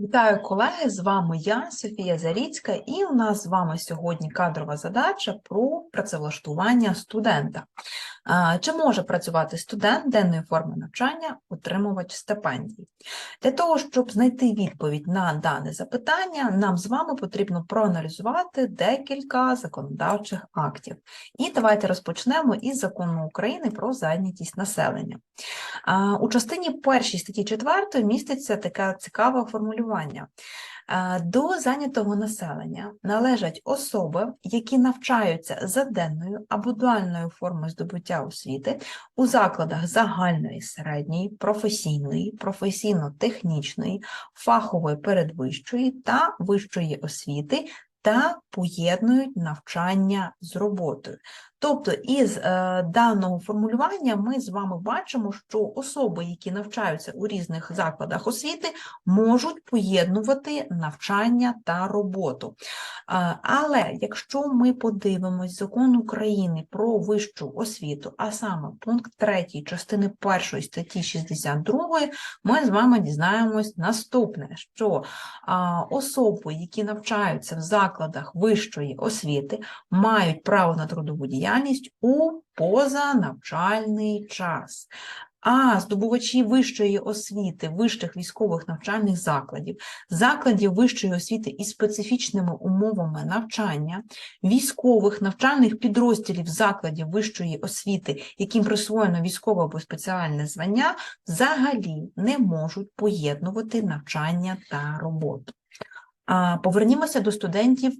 Вітаю колеги! З вами я, Софія Заріцька, і у нас з вами сьогодні кадрова задача про працевлаштування студента. Чи може працювати студент денної форми навчання, отримувач стипендій? Для того, щоб знайти відповідь на дане запитання, нам з вами потрібно проаналізувати декілька законодавчих актів. І давайте розпочнемо із закону України про зайнятість населення. У частині першій статті 4 міститься таке цікаве формулювання. Е, До зайнятого населення належать особи, які навчаються за денною або дуальною формою здобуття освіти у закладах загальної середньої, професійної, професійно-технічної, фахової передвищої та вищої освіти та поєднують навчання з роботою. Тобто із е, даного формулювання ми з вами бачимо, що особи, які навчаються у різних закладах освіти, можуть поєднувати навчання та роботу. Е, але якщо ми подивимось закон України про вищу освіту, а саме пункт 3 частини 1 статті 62, ми з вами дізнаємось наступне, що а, особи, які навчаються в закладах вищої освіти, мають право на трудову діяльність у позанавчальний час. А здобувачі вищої освіти, вищих військових навчальних закладів, закладів вищої освіти із специфічними умовами навчання, військових навчальних підрозділів закладів вищої освіти, яким присвоєно військове або спеціальне звання, взагалі не можуть поєднувати навчання та роботу. Повернімося до студентів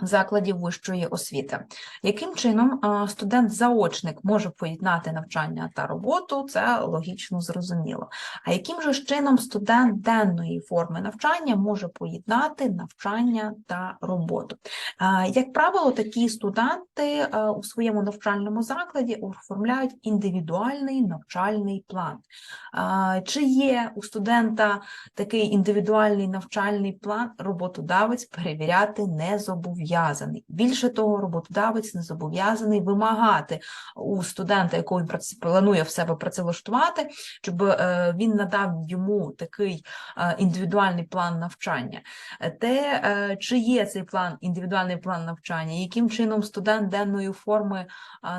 закладів вищої освіти. Яким чином студент-заочник може поєднати навчання та роботу, це логічно зрозуміло. А яким же чином студент денної форми навчання може поєднати навчання та роботу? Як правило, такі студенти у своєму навчальному закладі оформляють індивідуальний навчальний план. Чи є у студента такий індивідуальний навчальний план, роботодавець перевіряти не зобов'язаний. Більше того, роботодавець не зобов'язаний вимагати у студента, якого він планує в себе працевлаштувати, щоб е, він надав йому такий е, індивідуальний план навчання. Те, е, чи є цей план, індивідуальний план навчання, яким чином студент денної форми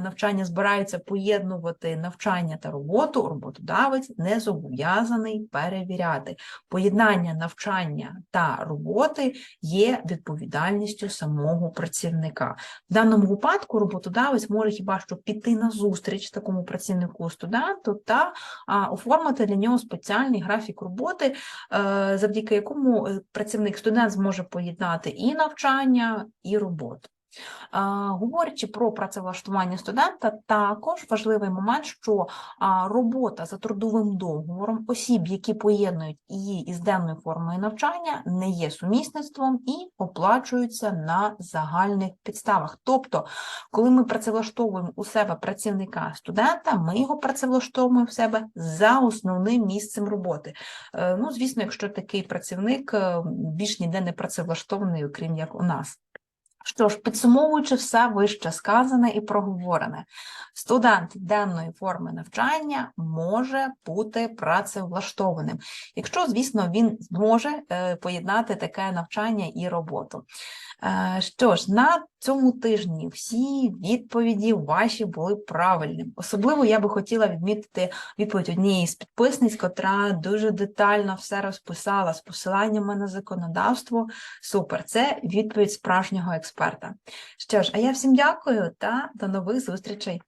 навчання збирається поєднувати навчання та роботу, роботодавець не зобов'язаний перевіряти. Поєднання навчання та роботи є відповідальністю самого працівника. В даному випадку роботодавець може хіба що піти на зустріч такому працівнику студенту та оформити для нього спеціальний графік роботи, е, завдяки якому е, працівник студент зможе поєднати і навчання, і роботу. Говорячи про працевлаштування студента, також важливий момент, що робота за трудовим договором осіб, які поєднують її із денною формою навчання, не є сумісництвом і оплачуються на загальних підставах. Тобто, коли ми працевлаштовуємо у себе працівника студента, ми його працевлаштовуємо в себе за основним місцем роботи. Е, Ну, звісно, якщо такий працівник е, більш ніде не працевлаштований, окрім як у нас. Що ж, підсумовуючи все вище сказане і проговорене, студент денної форми навчання може бути працевлаштованим, якщо, звісно, він зможе е, поєднати таке навчання і роботу. Е, Що ж, на цьому тижні всі відповіді ваші були правильними. Особливо я би хотіла відмітити відповідь однієї з підписниць, котра дуже детально все розписала з посиланнями на законодавство. Супер, це відповідь справжнього експерта. Що ж, а я всім дякую та до нових зустрічей.